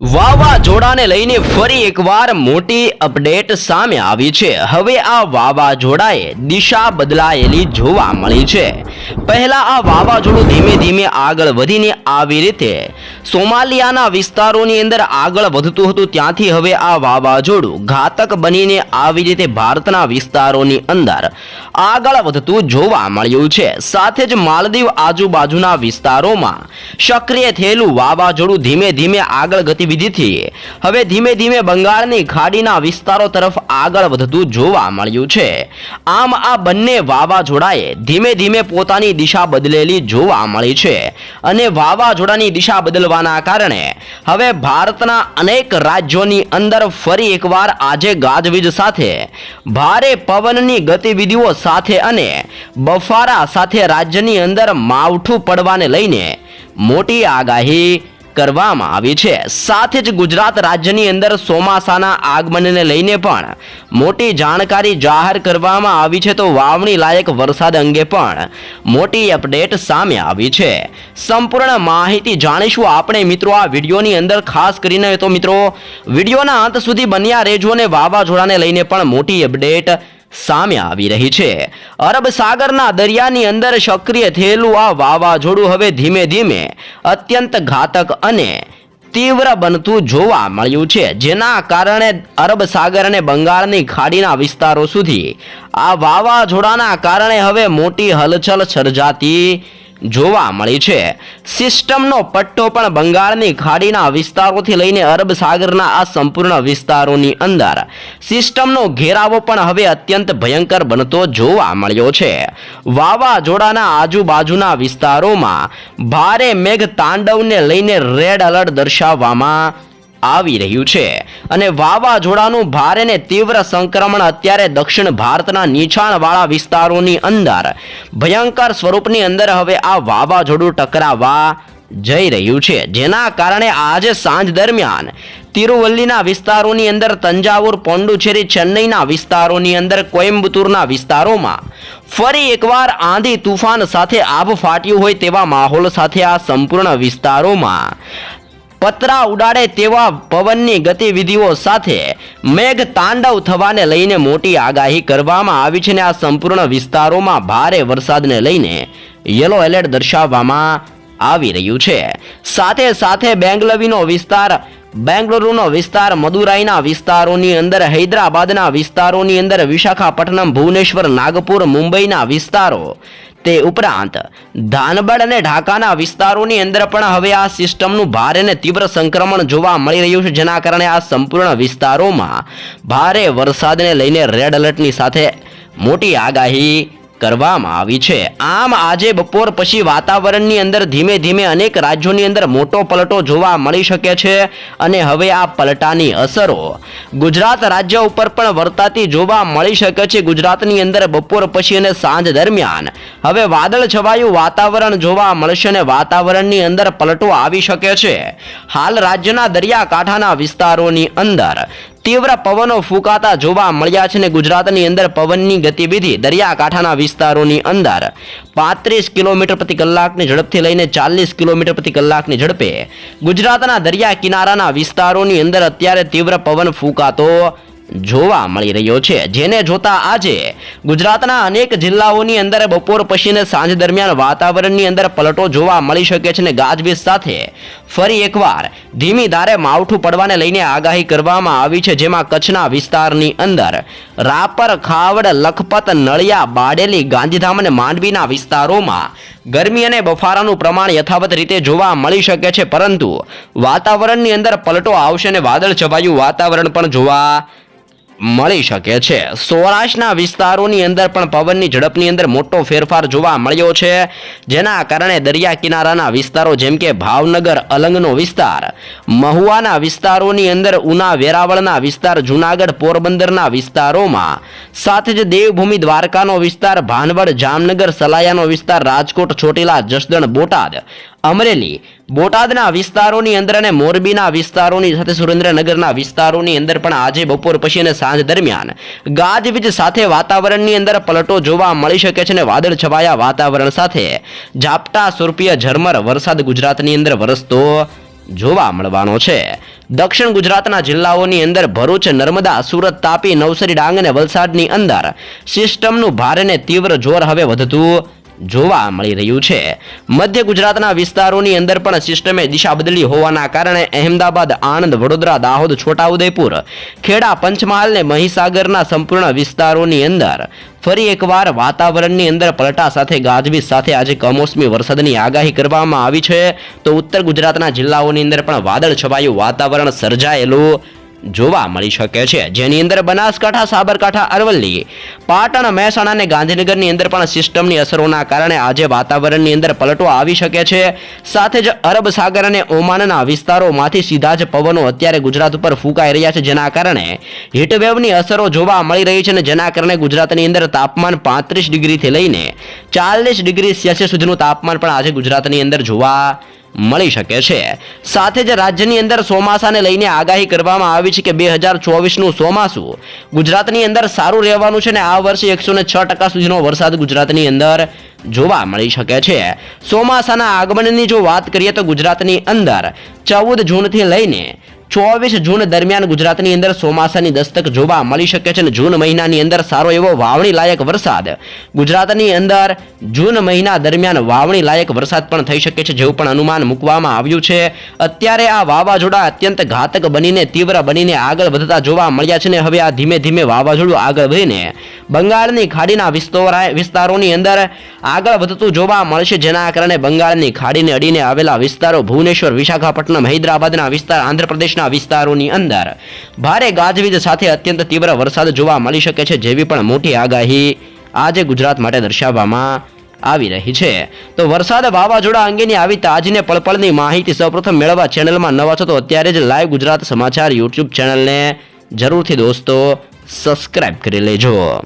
વાવાઝોડાને લઈને ફરી એકવાર મોટી અપડેટ સામે આવી છે. હવે આ વાવાઝોડાએ દિશા બદલાયેલી જોવા મળી છે. પહેલા આ વાવાઝોડું ધીમે ધીમે આગળ વધીને આવી રીતે સોમાલિયાના વિસ્તારોની અંદર આગળ વધતું હતું. ત્યાંથી હવે આ વાવાઝોડું ઘાતક બનીને આવી રીતે ભારતના વિસ્તારોની અંદર આગળ વધતું જોવા મળ્યું છે. સાથે જ માલદીવ આજુબાજુના વિસ્તારોમાં સક્રિય થયેલું વાવાઝોડું ધીમે ધીમે આગળ ગતિવિધિથી. હવે ધીમે ધીમે બંગાળની ખાડીના વિસ્તારો તરફ આગળ વધતું જોવા મળ્યું છે. આમ આ બંને વાવાઝોડાએ ધીમે ધીમે પોતાની દિશા બદલેલી જોવા મળી છે અને વાવાઝોડાની દિશા બદલવાના કારણે હવે ભારતના અનેક રાજ્યોની અંદર ફરી એકવાર આજે ગાજવીજ સાથે ભારે પવનની ગતિવિધિઓ સાથે અને બફારા સાથે રાજ્યની અંદર માવઠું પડવાને લઈને મોટી આગાહી કરવામાં આવી છે. સાથે જ ગુજરાત રાજ્યની અંદર ચોમાસાના આગમનને લઈને પણ મોટી જાણકારી જાહેર કરવામાં આવી છે તો વાવણી લાયક વરસાદ અંગે પણ મોટી અપડેટ સામે આવી છે. સંપૂર્ણ માહિતી જાણીશું આપણે મિત્રો આ વિડીયોની અંદર. ખાસ કરીને તો મિત્રો, વિડીયોના અંત સુધી બન્યા રહેજો અને વાવાઝોડાને લઈને પણ મોટી અપડેટ સામે આવી રહી છે. અરબ સાગરના દરિયાની અંદર સક્રિય થયેલું આ વાવાઝોડું હવે ધીમે ધીમે અત્યંત ઘાતક અને તીવ્ર બનતું જોવા મળ્યું છે, જેના કારણે અરબ સાગર અને બંગાળની ખાડીના વિસ્તારો સુધી આ વાવાઝોડાના કારણે હવે મોટી હલચલ સર્જાતી જોવા મળી છે. સિસ્ટમનો પટ્ટો પણ બંગાળની ખાડીના વિસ્તારોથી લઈને અરબ સાગરના આ સંપૂર્ણ વિસ્તારોની અંદર. સિસ્ટમનો ઘેરાવો પણ હવે અત્યંત ભયંકર બનતો જોવા મળ્યો છે. વાવાઝોડાના આજુબાજુના વિસ્તારોમાં ભારે મેઘ તાંડવને લઈને રેડ એલર્ટ દર્શાવવામાં આવી રહ્યું છે. અને વાવાઝોડાનું ભારે ને તીવ્ર સંક્રમણ અત્યારે દક્ષિણ ભારતના નીચાણવાળા વિસ્તારોની અંદર. ભયંકર સ્વરૂપની અંદર હવે આ વાવાઝોડું ટકરાવા જઈ રહ્યું છે. જેના કારણે આજે સાંજ દરમિયાન તિરુવલ્લીના વિસ્તારોની અંદર, તંજાવુર પોંડુચેરી ચેન્નઈના વિસ્તારોની અંદર, કોઇમ્બતુરના વિસ્તારોમાં ફરી એકવાર આંધી તુફાન સાથે આભ ફાટ્યું હોય તેવા માહોલ સાથે આ સંપૂર્ણ વિસ્તારોમાં. પતરા ઉડાડે તેવા પવનની ગતિવિધિઓ સાથે મેઘ તાંડવ થવાને લઈને મોટી આગાહી કરવામાં આવી છે અને આ સંપૂર્ણ વિસ્તારોમાં ભારે વરસાદને લઈને યલો એલર્ટ દર્શાવવામાં આવી રહ્યું છે. સાથે સાથે બેંગલવીનો વિસ્તાર બેંગલુરુનો વિસ્તાર, મદુરાઈના વિસ્તારોની અંદર, હૈદરાબાદના વિસ્તારોની અંદર, વિશાખાપટ્ટનમ, ભુવનેશ્વર, નાગપુર, મુંબઈના વિસ્તારો. તે ઉપરાંત ધાનબડ અને ઢાકાના વિસ્તારોની અંદર પણ હવે આ સિસ્ટમનું ભારે અને તીવ્ર સંક્રમણ જોવા મળી રહ્યું છે, જેના કારણે આ સંપૂર્ણ વિસ્તારોમાં ભારે વરસાદને લઈને રેડ એલર્ટની સાથે મોટી આગાહી કરવામાં આવી છે. આમ આજે બપોર પછી વાતાવરણની અંદર ધીમે ધીમે અનેક રાજ્યોની અંદર મોટો પલટો જોવા મળી શકે છે અને હવે આ પલટાની અસરો ગુજરાત રાજ્ય ઉપર પણ વર્તાતી જોવા મળી શકે છે. ગુજરાતની અંદર બપોર પછી અને સાંજ દરમિયાન હવે વાદળ છવાયું વાતાવરણ જોવા મળશે અને વાતાવરણની અંદર પલટો આવી શકે છે. હાલ રાજ્યના દરિયાકાંઠાના વિસ્તારોની અંદર તીવ્ર પવનો ફૂંકાતા જોવા મળ્યા છે ને ગુજરાતની અંદર પવનની ગતિવિધિ દરિયાકાંઠાના વિસ્તારોની અંદર. પાંત્રીસ કિલોમીટર પ્રતિ કલાકની ઝડપથી લઈને ચાલીસ કિલોમીટર પ્રતિ કલાકની ઝડપે. ગુજરાતના દરિયા કિનારાના વિસ્તારોની અંદર અત્યારે તીવ્ર પવન ફૂંકાતો જોવા મળી રહ્યો છે. જેને જોતા આજે ગુજરાતના અનેક જિલ્લાઓની અંદર બપોર પછી ને સાંજ દરમિયાન વાતાવરણની અંદર પલટો જોવા મળી શકે છે ને ગાજવીજ સાથે ફરી એકવાર ધીમી ધારે માવઠું પડવાને લઈને આગાહી કરવામાં આવી છે. જેમાં કચ્છના વિસ્તારની અંદર રાપર, ખાવડ, લખપત, નળિયા, બાડેલી, ગાંધીધામ અને માંડવીના વિસ્તારોમાં ગરમી અને બફારાનું પ્રમાણ યથાવત રીતે જોવા મળી શકે છે. પરંતુ વાતાવરણની અંદર પલટો આવશે અને વાદળ છવાયું વાતાવરણ પણ જોવા મળી શકે છે. સૌરાષ્ટ્રના વિસ્તારોની અંદર પણ પવનની ઝડપની અંદર મોટો ફેરફાર જોવા મળ્યો છે. જેના કારણે દરિયા કિનારાના વિસ્તારો જેમ કે ભાવનગર, અલંગનો વિસ્તાર, મહુવાના વિસ્તારોની અંદર ઉના વેરાવળના વિસ્તાર, જુનાગઢ પોરબંદરના વિસ્તારોમાં, સાથે જ દેવભૂમિ દ્વારકાનો વિસ્તાર, ભાનવડ, જામનગર, સલાયાનો વિસ્તાર, રાજકોટ, ચોટીલા, જસદણ, બોટાદ, અમરેલી બોટાદના વિસ્તારોની અંદર અને મોરબીના વિસ્તારોની સાથે સુરેન્દ્રનગરના વિસ્તારોની અંદર પણ આજે બપોર પછી અને સાંજ દરમિયાન ગાજવીજ સાથે વાતાવરણની અંદર પલટો જોવા મળી શકે છે અને વાદળ છવાયા વાતાવરણ સાથે ઝાપટા સુરપીય ઝરમર વરસાદ ગુજરાતની અંદર વરસતો જોવા મળવાનો છે. દક્ષિણ ગુજરાતના જિલ્લાઓની અંદર ભરૂચ, નર્મદા, સુરત તાપી, નવસારી, ડાંગ અને વલસાડની અંદર સિસ્ટમનું ભારે ને તીવ્ર જોર હવે વધતું જોવા મળી રહ્યું છે. મધ્ય ગુજરાતના વિસ્તારોની અંદર પણ સિસ્ટમે દિશા બદલી હોવાના કારણે અહેમદાબાદ, આણંદ, વડોદરા, દાહોદ, છોટાઉદેપુર, ખેડા, પંચમહાલ ને મહીસાગરના સંપૂર્ણ વિસ્તારોની અંદર ફરી એકવાર વાતાવરણની અંદર પલટા સાથે ગાજવીજ સાથે આજે કમોસમી વરસાદની આગાહી કરવામાં આવી છે. તો ઉત્તર ગુજરાતના જિલ્લાઓની અંદર પણ વાદળ છવાયું વાતાવરણ સર્જાયેલું જોવા મળી શકે છે. જેની અંદર બનાસકાંઠા, સાબરકાંઠા, અરવલ્લી, પાટણ, મહેસાણા અને ગાંધીનગરની અંદર પણ સિસ્ટમની અસરોના કારણે આજે વાતાવરણની અંદર પલટો આવી શકે છે. સાથે જ અરબ સાગર અને ઓમાનના વિસ્તારોમાંથી સીધા જ પવનો અત્યારે ગુજરાત ઉપર ફૂંકાઈ રહ્યા છે. જેના કારણે હીટવેવની અસરો જોવા મળી રહી છે અને જેના કારણે ગુજરાતની અંદર તાપમાન પાંત્રીસ ડિગ્રીથી લઈને ચાલીસ ડિગ્રી સેલ્સિયસ સુધીનું તાપમાન પણ આજે ગુજરાતની અંદર જોવા મળી શકે છે. સાથે જ રાજ્યની અંદર ચોમાસાને લઈને આગાહી કરવામાં આવી છે કે બે હજાર ચોવીસનું ચોમાસું ગુજરાતની અંદર સારું રહેવાનું છે ને આ વર્ષે એકસો ને છ ટકા સુધીનો વરસાદ ગુજરાતની અંદર જોવા મળી શકે છે. ચોમાસાના આગમનની જો વાત કરીએ તો ગુજરાતની અંદર ચૌદ જૂનથી લઈને ચોવીસ જૂન દરમિયાન ગુજરાતની અંદર ચોમાસાની દસ્તક જોવા મળી શકે છે અને જૂન મહિનાની અંદર સારો એવો વાવણી લાયક વરસાદ. ગુજરાતની અંદર જૂન મહિના દરમિયાન વાવણી લાયક વરસાદ પણ થઈ શકે છે જેવું પણ અનુમાન મૂકવામાં આવ્યું છે. અત્યારે આ વાવાઝોડા અત્યંત ઘાતક બનીને, તીવ્ર બનીને આગળ વધતા જોવા મળ્યા છે ને હવે આ ધીમે ધીમે વાવાઝોડું આગળ વધીને બંગાળની ખાડીના વિસ્તારો- વિસ્તારોની અંદર આગળ વધતું જોવા મળશે. જેના કારણે બંગાળની ખાડીને અડીને આવેલા વિસ્તારો ભુવનેશ્વર, વિશાખાપટ્ટનમ, હૈદરાબાદના વિસ્તાર આંધ્રપ્રદેશના વિસ્તારોની અંદર ભારે ગાજવીજ સાથે અત્યંત તીવ્ર વરસાદ જોવા મળી શકે છે જેવી પણ મોટી આગાહી આજે ગુજરાત માટે દર્શાવવામાં આવી રહી છે. તો વરસાદ વાવાઝોડા અંગેની આવી તાજીને પળપળની માહિતી સૌપ્રથમ મેળવવા ચેનલમાં નવા છો તો અત્યારે જ લાઈવ ગુજરાત સમાચાર યુટ્યુબ ચેનલને જરૂરથી દોસ્તો સબસ્ક્રાઇબ કરી લેજો.